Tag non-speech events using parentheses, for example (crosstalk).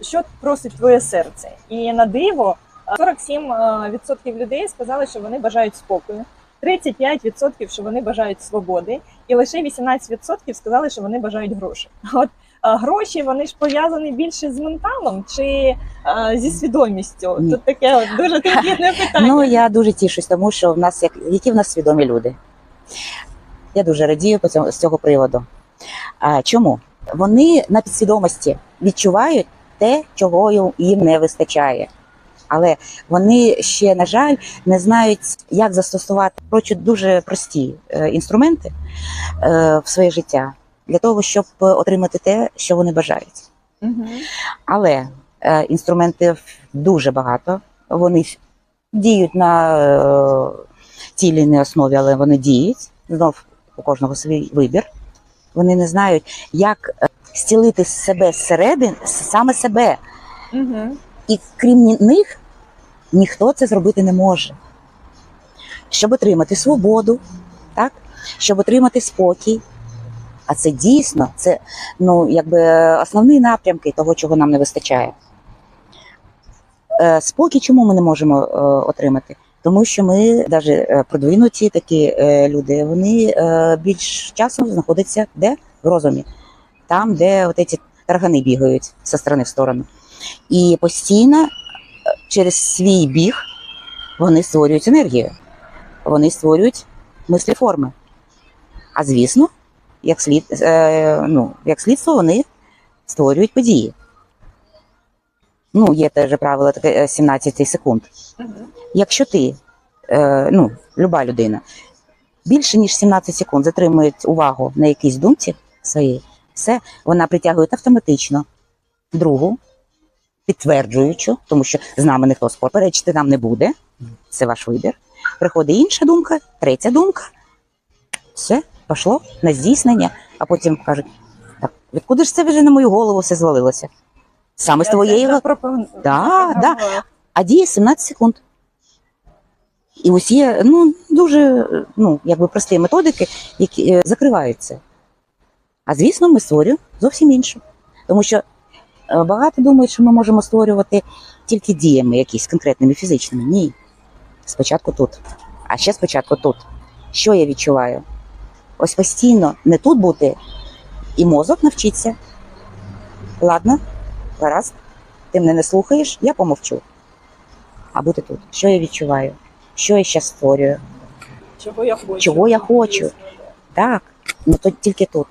що просить твоє серце. І на диво е, 47% людей сказали, що вони бажають спокою. 35% що вони бажають свободи, і лише 18% сказали, що вони бажають грошей. (laughs) От е, гроші вони ж пов'язані більше з менталом чи е, зі свідомістю? Ні. Тут таке от дуже конкретне (laughs) питання. Ну я дуже тішусь, тому що в нас як які в нас свідомі люди. Я дуже радію по цьому з цього приводу. А чому? Вони на підсвідомості відчувають те, чого їм- не вистачає. Але вони ще, на жаль, не знають, як застосувати дуже прості е, інструменти е, в своє життя для того, щоб е, отримати те, що вони бажають. Але інструментів дуже багато. Вони діють на цілійній основі, але вони діють. Знов у кожного свій вибір. Вони не знають, як е, зцілити себе зсередини, саме себе. Мгм. І крім них, ніхто це зробити не може. Щоб отримати свободу, так? щоб отримати спокій. А це дійсно це ну, якби основні напрямки того, чого нам не вистачає. Е, Спокій чому ми не можемо е, отримати? Тому що ми, навіть продвинуті такі е, люди, вони е, більш часом знаходяться де? В розумі. Там, де ці таргани бігають зі сторони в сторону. І постійно е, через свій біг вони створюють енергію, вони створюють мисліформи. А звісно, як, слід, е, ну, як слідство, вони створюють події. Ну, є теж правило таке е, 17 секунд. Мгм. Якщо ти, е, ну, люба людина, більше ніж 17 секунд затримує увагу на якійсь думці своїй, все, вона притягує автоматично другу, підтверджуючу, тому що з нами ніхто спор перечити нам не буде. Це ваш вибір. Приходить інша думка, третя думка. Все, пішло на здійснення, а потім кажуть: так, відкуди ж це вже на мою голову все звалилося? Саме з твоєї це го- запропон- Да, да. а діє 17 секунд. І усі ну, дуже ну, якби прості методики, які е, закривають. А звісно, ми створюємо зовсім інше. Тому що е, багато думають, що ми можемо створювати тільки діями якісь конкретними фізичними. Ні. Спочатку тут. А ще спочатку тут. Що я відчуваю? Ось постійно не тут бути, і мозок навчиться. Ладно, гаразд, ти мене не слухаєш, я помовчу а бути тут. Що я відчуваю? Що я зараз створюю? Чого я хочу? Чого я хочу? Так, ну то тільки тут.